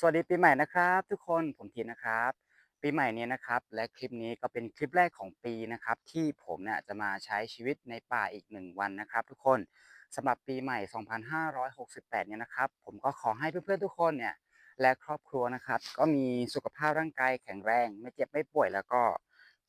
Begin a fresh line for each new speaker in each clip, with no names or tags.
สวัสดีปีใหม่นะครับ ทุกคนผมทีนะครับ ปีใหม่นี้นะครับ และคลิปนี้ก็เป็นคลิปแรกของปีนะครับ ที่ผมเนี่ยจะมาใช้ชีวิตในป่าอีกหนึ่งวันนะครับ ทุกคนสำหรับปีใหม่ 2568 เนี่ยนะครับ ผมก็ขอให้เพื่อนๆทุกคนเนี่ยและครอบครัวนะครับ ก็มีสุขภาพร่างกายแข็งแรง ไม่เจ็บไม่ป่วยแล้วก็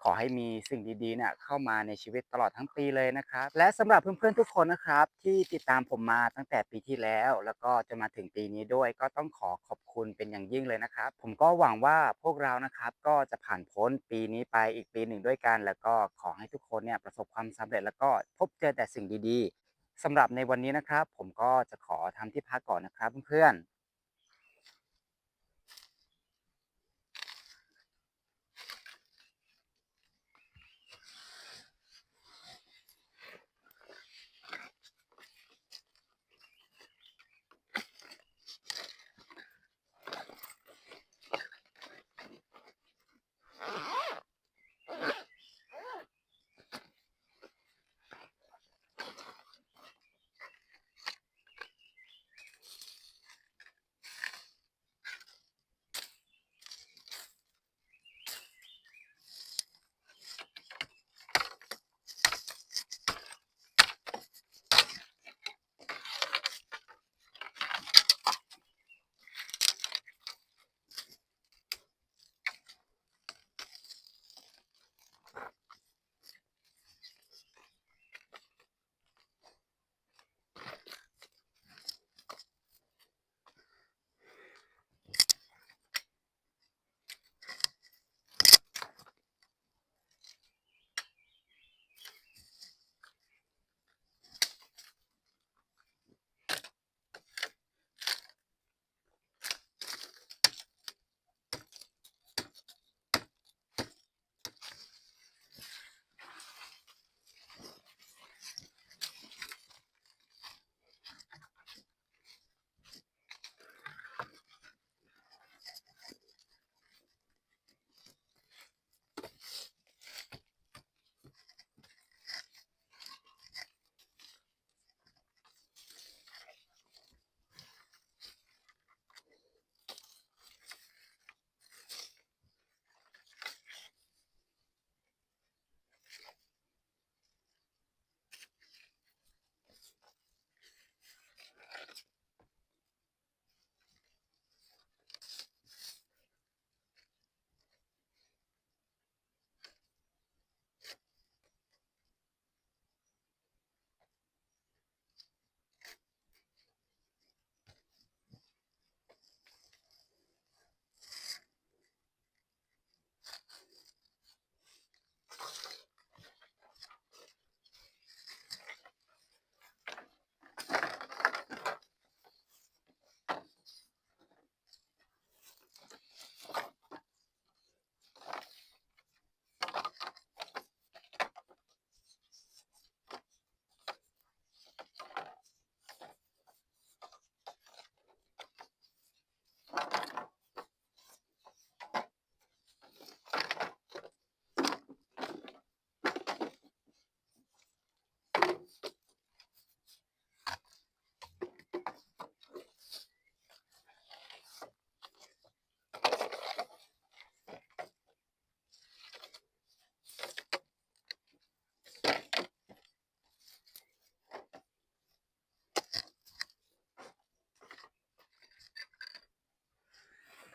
ขอให้มีสิ่งดีๆเนี่ยเข้ามาในชีวิตตลอดทั้งปีเลยนะครับ และสำหรับเพื่อนๆทุกคนนะครับ ที่ติดตามผมมาตั้งแต่ปีที่แล้ว แล้วก็จะมาถึงปีนี้ด้วย ก็ต้องขอขอบคุณเป็นอย่างยิ่งเลยนะครับ ผมก็หวังว่าพวกเรานะครับก็จะผ่านพ้นปีนี้ไปอีกปีหนึ่งด้วยกัน แล้วก็ขอให้ทุกคนเนี่ยประสบความสำเร็จ แล้วก็พบเจอแต่สิ่งดีๆสำหรับในวันนี้นะครับ ผมก็จะขอทำที่พักก่อนนะครับเพื่อนๆ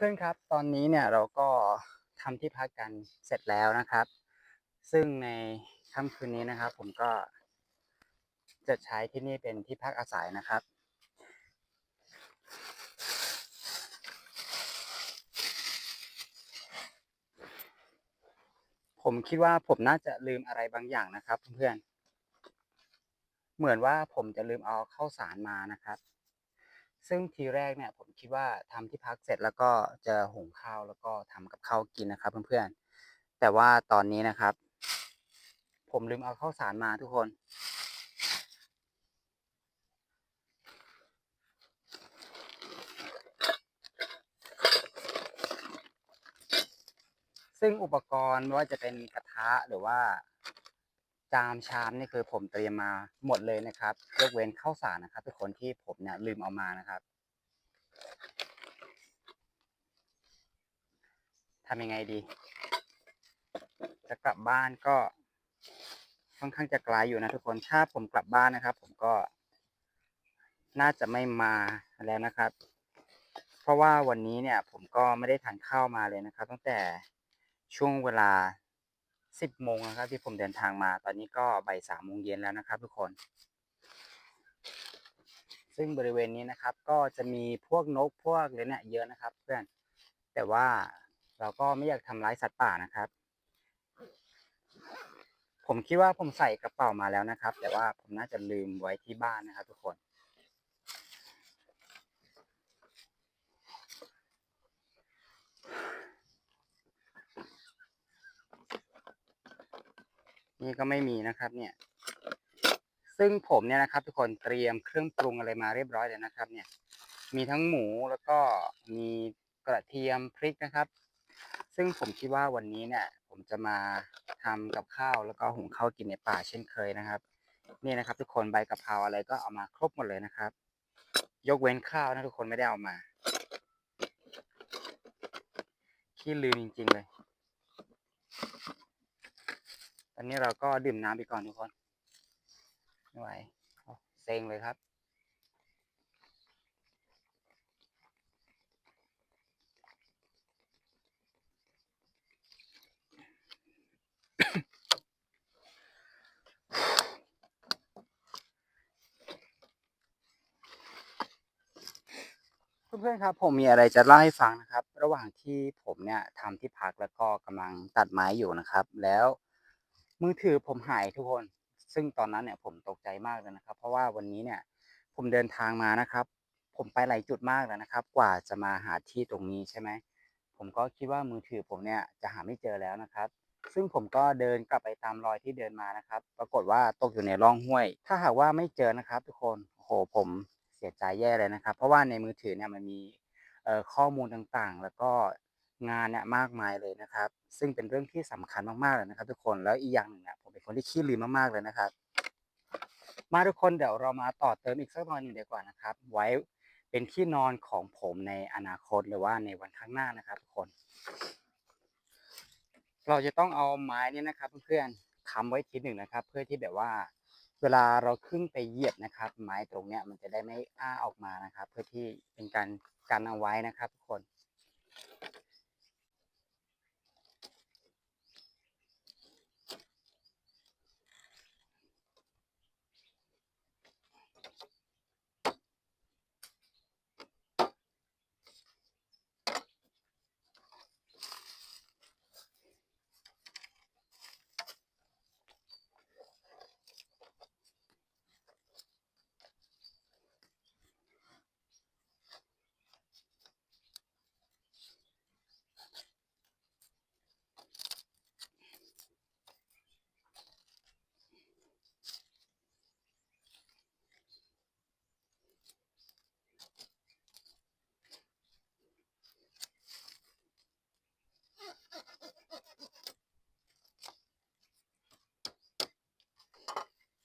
พื่อนครับ ตอนนี้เนี่ยเราก็ทำที่พักกันเสร็จแล้วนะครับ ซึ่งในค่ำคืนนี้นะครับ ผมก็จะใช้ที่นี่เป็นที่พักอาศัยนะครับ ผมคิดว่าผมน่าจะลืมอะไรบางอย่างนะครับ เพื่อนๆเหมือนว่าผมจะลืมเอาข้าวสารมานะครับ ซึ่งทีแรกเนี่ยผมคิดว่าทำที่พักเสร็จแล้วก็จะหุงข้าวแล้วก็ทำกับข้าวกินนะครับเพื่อนๆ แต่ว่าตอนนี้นะครับ ผมลืมเอาข้าวสารมาทุกคน ซึ่งอุปกรณ์ไม่ว่าจะเป็นกระทะหรือว่า จามชามนี่คือผมเตรียมมาหมดเลยนะครับยกเว้นข้าวสารนะครับทุกคนที่ผมเนี่ยลืมเอามานะครับทำยังไงดี จะกลับบ้านก็ค่อนข้างจะไกลอยู่นะทุกคนถ้าผมกลับบ้านนะครับ ผมก็ น่าจะไม่มาแล้วนะครับ เพราะว่าวันนี้เนี่ย ผมก็ไม่ได้ทานข้าวมาเลยนะครับ ตั้งแต่ช่วงเวลา สิบโมงนะครับ ที่ผมเดินทางมา ตอนนี้ก็บ่ายสามโมงเย็นแล้วนะครับ ทุกคน ซึ่งบริเวณนี้นะครับ ก็จะมีพวกนกพวกเลยเนี่ยเยอะนะครับ เพื่อน แต่ว่าเราก็ไม่อยากทำร้ายสัตว์ป่านะครับ ผมคิดว่าผมใส่กระเป๋ามาแล้วนะครับ แต่ว่าผมน่าจะลืมไว้ที่บ้านนะครับ ทุกคน นี่ก็ไม่มีนะครับ เนี่ย ซึ่งผมเนี่ยนะครับ ทุกคนเตรียมเครื่องปรุงอะไรมาเรียบร้อยเลยนะครับ เนี่ย มีทั้งหมูแล้วก็มีกระเทียมพริกนะครับ ซึ่งผมคิดว่าวันนี้เนี่ย ผมจะมาทำกับข้าวแล้วก็หุงข้าวกินในป่าเช่นเคยนะครับ นี่นะครับ ทุกคนใบกะเพราอะไรก็เอามาครบหมดเลยนะครับ ยกเว้นข้าวนะทุกคนไม่ได้เอามาขี้ลืมจริง ๆ เลย ต อนนี้เราก็ดื่มน้ำไปก่อนทุกคนไม่ไหวเซ็งเลยครับเพื่อนๆครับผมมีอะไรจะเล่าให้ฟังนะครับ ระหว่างที่ผมเนี่ยทำที่พักแล้วก็กำลังตัดไม้อยู่นะครับ แล้ว มือถือผมหายทุกคน ซึ่งตอนนั้นเนี่ยผมตกใจมากเลยนะครับ เพราะว่าวันนี้เนี่ยผมเดินทางมานะครับ ผมไปหลายจุดมากเลยนะครับ กว่าจะมาหาที่ตรงนี้ใช่ไหมผมก็คิดว่ามือถือผมเนี่ยจะหาไม่เจอแล้วนะครับ ซึ่งผมก็เดินกลับไปตามรอยที่เดินมานะครับ ปรากฏว่าตกอยู่ในร่องห้วย ถ้าหากว่าไม่เจอนะครับ ทุกคนโอ้โหผมเสียใจแย่เลยนะครับ เพราะว่าในมือถือเนี่ยมันมีข้อมูลต่างๆ แล้วก็ งานเนี่ยมากมายเลยนะครับ ซึ่งเป็นเรื่องที่สำคัญมากๆเลยนะครับ ทุกคนแล้วอีกอย่างหนึ่งเนี่ยผมเป็นคนที่ขี้ลืมมากๆเลยนะครับ มาทุกคนเดี๋ยวเรามาต่อเติมอีกสักหน่อยหนึ่งดีกว่านะครับ ไว้เป็นที่นอนของผมในอนาคตหรือว่าในวันข้างหน้านะครับ ทุกคน เราจะต้องเอาไม้นี่นะครับ เพื่อนๆค้ำไว้ทีหนึ่งนะครับ เพื่อที่แบบว่าเวลาเราขึ้นไปเหยียบนะครับ ไม้ตรงเนี้ยมันจะได้ไม่อ้าออกมานะครับ เพื่อที่เป็นการกันเอาไว้นะครับ ทุกคน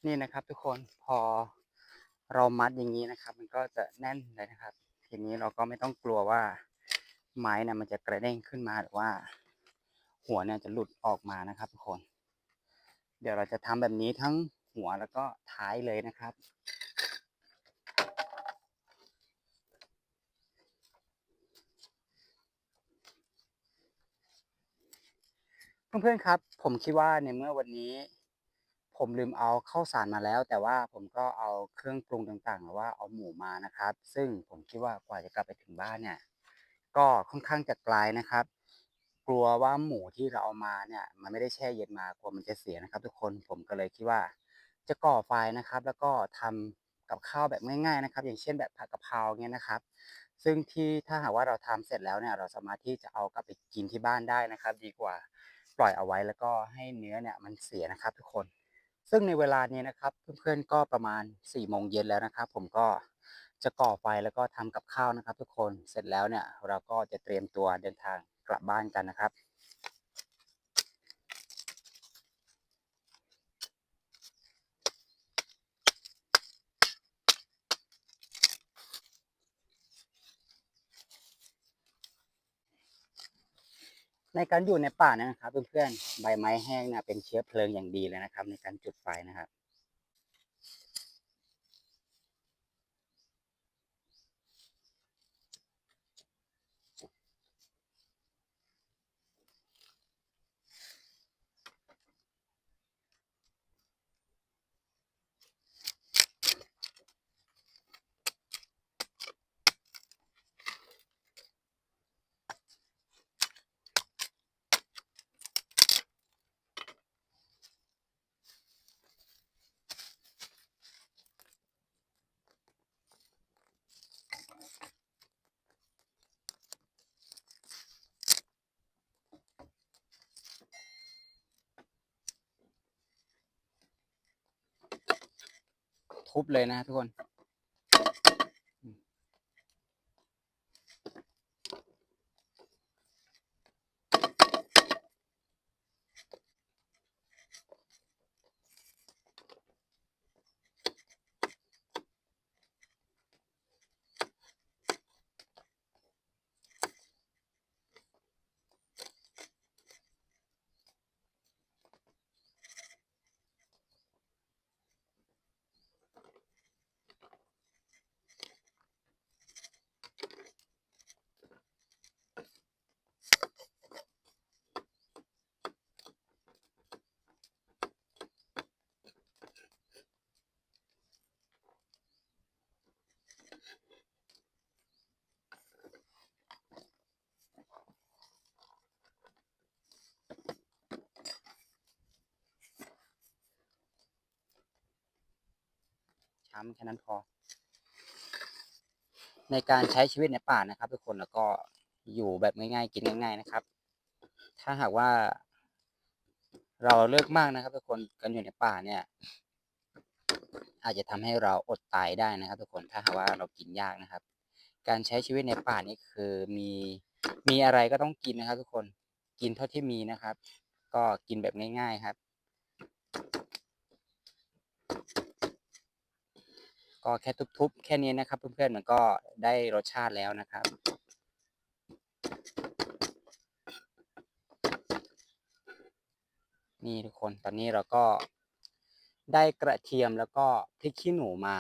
นี่นะครับ ทุกคนพอเรามัดอย่างนี้นะครับ มันก็จะแน่นเลยนะครับ ทีนี้เราก็ไม่ต้องกลัวว่าไม้เนี่ยมันจะกระเด้งขึ้นมาหรือว่า หัวเนี่ยจะหลุดออกมานะครับ ทุกคน เดี๋ยวเราจะทำแบบนี้ทั้งหัวแล้วก็ท้ายเลยนะครับเพื่อนๆครับ ผมคิดว่าในเมื่อวันนี้ ผมลืมเอาข้าวสารมาแล้ว แต่ว่าผมก็เอาเครื่องปรุงต่างๆ หรือว่าเอาหมูมานะครับ ซึ่งผมคิดว่ากว่าจะกลับไปถึงบ้านเนี่ย ก็ค่อนข้างจะไกลนะครับ กลัวว่าหมูที่เราเอามาเนี่ย มันไม่ได้แช่เย็นมากลัวมันจะเสียนะครับ ทุกคนผมก็เลยคิดว่า จะก่อไฟนะครับ แล้วก็ทำกับข้าวแบบง่ายๆนะครับ อย่างเช่นแบบผัดกะเพราเงี้ยนะครับ ซึ่งที่ถ้าหากว่าเราทำเสร็จแล้วเนี่ย เราสามารถที่จะเอากลับไปกินที่บ้านได้นะครับ ดีกว่าปล่อยเอาไว้แล้วก็ให้เนื้อเนี่ยมันเสียนะครับ ทุกคน ซึ่งในเวลานี้นะครับเพื่อนๆก็ประมาณ4ี่โมงเย็นแล้วนะครับ ผมก็จะก่อไฟแล้วก็ทำกับข้าวนะครับ ทุกคนเสร็จแล้วเนี่ยเราก็จะเตรียมตัวเดินทางกลับบ้านกันนะครับ ในการอยู่ในป่านะครับ เพื่อนๆ ใบไม้แห้งนะเป็นเชื้อเพลิงอย่างดีเลยนะครับ ในการจุดไฟนะครับ ทุบเลยนะทุกคน ช้ำแค่นั้นพอ ในการใช้ชีวิตในป่านะครับ ทุกคนแล้วก็อยู่แบบง่ายๆ กินง่าย ๆนะครับ ถ้าหากว่า เราเลิกมากนะครับ ทุกคนกันอยู่ในป่าเนี่ย อาจจะทำให้เราอดตายได้นะครับ ทุกคนถ้าหากว่าเรากินยากนะครับ การใช้ชีวิตในป่านี่คือมีมีอะไรก็ต้องกินนะครับ ทุกคนกินเท่าที่มีนะครับ ก็กินแบบง่าย ๆ ครับ ก็แค่ทุบๆ แค่นี้นะครับ เพื่อนๆมันก็ได้รสชาติแล้วนะครับ นี่ทุกคนตอนนี้เราก็ได้กระเทียมแล้วก็พริกขี้หนูมา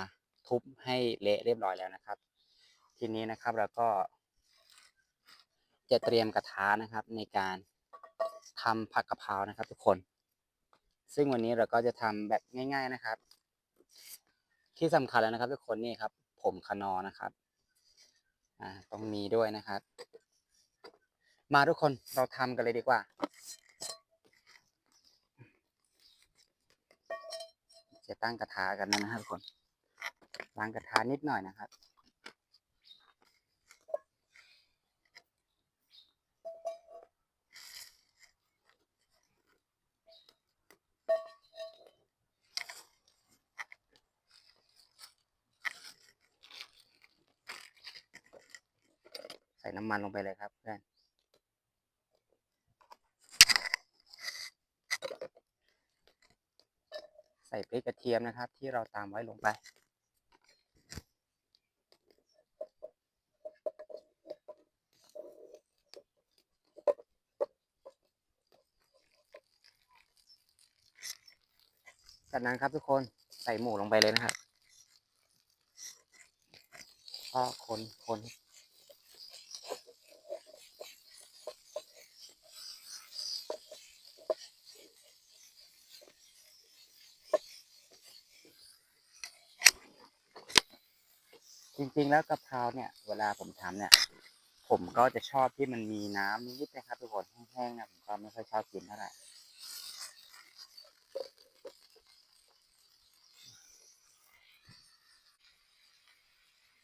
ทุบให้เละเรียบร้อยแล้วนะครับ ทีนี้นะครับเราก็ จะเตรียมกระทะนะครับ ในการทำผักกะเพรานะครับ ทุกคน ซึ่งวันนี้เราก็จะทำแบบง่าย ๆนะครับ ที่สำคัญแล้วนะครับทุกคนนี่ครับ ผมคนอนะครับอ่าต้องมีด้วยนะครับ มาทุกคนเราทำกันเลยดีกว่าจะตั้งกระทะกันนะครับทุกคนล้างกระทะนิดหน่อยนะครับ น้ำมันลงไปเลยครับเพื่อนใส่พริกกระเทียมนะครับ ที่เราตามไว้ลงไป จากนั้นครับทุกคนใส่หมูลงไปเลยนะครับก็คนคน จริงๆแล้วกะเพราเนี่ยเวลาผมทำเนี่ย ผมก็จะชอบที่มันมีน้ำนิดๆนะครับทุกคนแห้งๆนะผมก็ไม่ค่อยชอบกินเท่าไหร่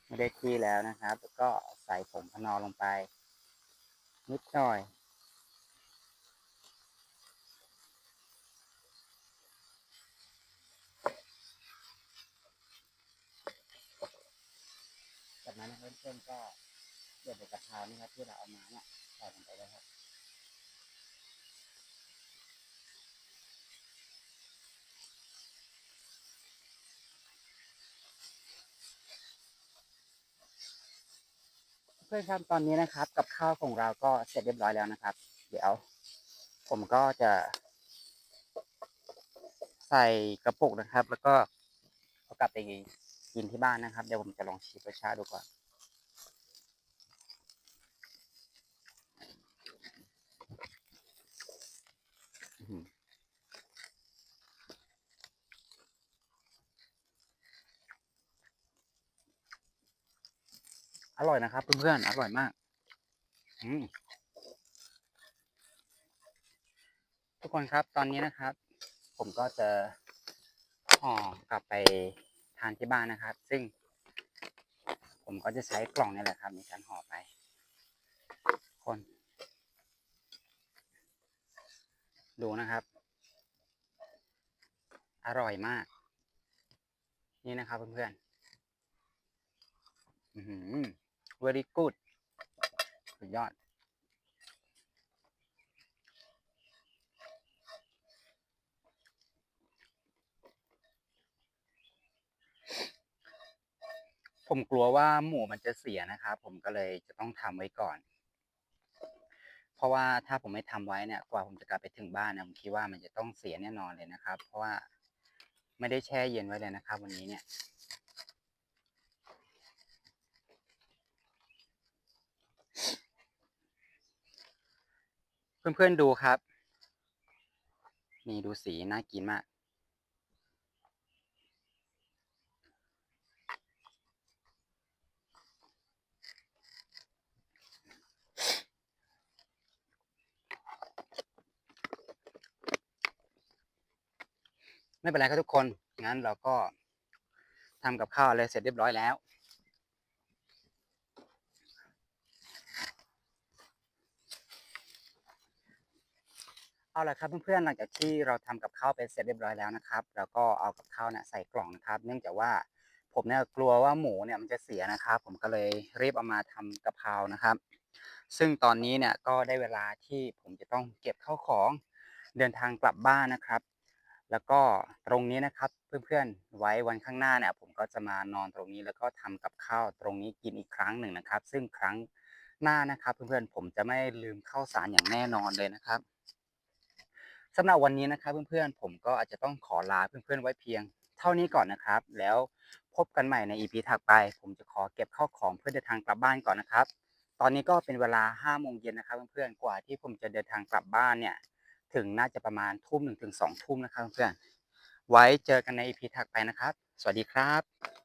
ไม่ได้ที่แล้วนะครับแล้วก็ใส่ผงพะนอลงไป นิดหน่อย จากนั้นนะครับเพื่อนก็เดี๋ยวใบกระเพรานี่ครับที่เราเอามาเนี่ยใส่ลงไปเลยครับเพื่อนครับตอนนี้นะครับ กับข้าวของเราก็เสร็จเรียบร้อยแล้วนะครับ เดี๋ยว ผมก็จะ ใส่กระปุกนะครับ แล้วก็เอากลับไปกินที่บ้านนะครับ เดี๋ยวผมจะลองชิมรสชาติดูก่อน อื้อหือ อร่อยนะครับเพื่อนๆอร่อยมาก อืมทุกคนครับตอนนี้นะครับ ผมก็จะห่อกลับไปทานที่บ้านนะครับ ซึ่ง ผมก็จะใช้กล่องนี่แหละครับในการห่อไป คน ดูนะครับ อร่อยมาก นี่นะครับเพื่อนๆอือหือ very good สุดยอด ผมกลัวว่าหมูมันจะเสียนะครับ ผมก็เลยจะต้องทำไว้ก่อน เพราะว่าถ้าผมไม่ทำไว้เนี่ย กว่าผมจะกลับไปถึงบ้านนี่ยผมคิดว่ามันจะต้องเสียแน่นอนเลยนะครับ เพราะว่าไม่ได้แช่เย็นไว้เลยนะครับ วันนี้เนี่ย เพื่อนๆดูครับ นี่ดูสีน่ากินมาก ไม่เป็นไรครับทุกคน งั้นเราก็ทำกับข้าวอะไรเสร็จเรียบร้อยแล้ว เอาละครับเพื่อนๆหลังจากที่เราทำกับข้าวไปเสร็จเรียบร้อยแล้วนะครับ แล้วก็เอากับข้าวเนี่ยใส่กล่องนะครับ เนื่องจากว่าผมเนี่ยกลัวว่าหมูเนี่ยมันจะเสียนะครับ ผมก็เลยรีบเอามาทำกะเพรานะครับ ซึ่งตอนนี้เนี่ยก็ได้เวลาที่ผมจะต้องเก็บข้าวของเดินทางกลับบ้านนะครับ แล้วก็ตรงนี้นะครับเพื่อนๆไว้วันข้างหน้าเนี่ยผมก็จะมานอนตรงนี้แล้วก็ทำกับข้าวตรงนี้กินอีกครั้งหนึ่งนะครับ ซึ่งครั้งหน้านะครับ เพื่อนๆผมจะไม่ลืมข้าวสารอย่างแน่นอนเลยนะครับ สำหรับวันนี้นะครับเพื่อนๆผมก็อาจจะต้องขอลาเพื่อนๆไว้เพียง เท่านี้ก่อนนะครับ แล้วพบกันใหม่ใน EP ถัดไป ผมจะขอเก็บข้าวของเพื่อเดินทางกลับบ้านก่อนนะครับ ตอนนี้ก็เป็นเวลา5โมงเย็นนะครับเพื่อนๆกว่าที่ผมจะเดินทางกลับบ้านเนี่ยถึงน่าจะประมาณทุ่มหนึ่งถึงสองทุ่มนะครับเพื่อนๆไว้เจอกันใน EP ถัดไปนะครับ สวัสดีครับ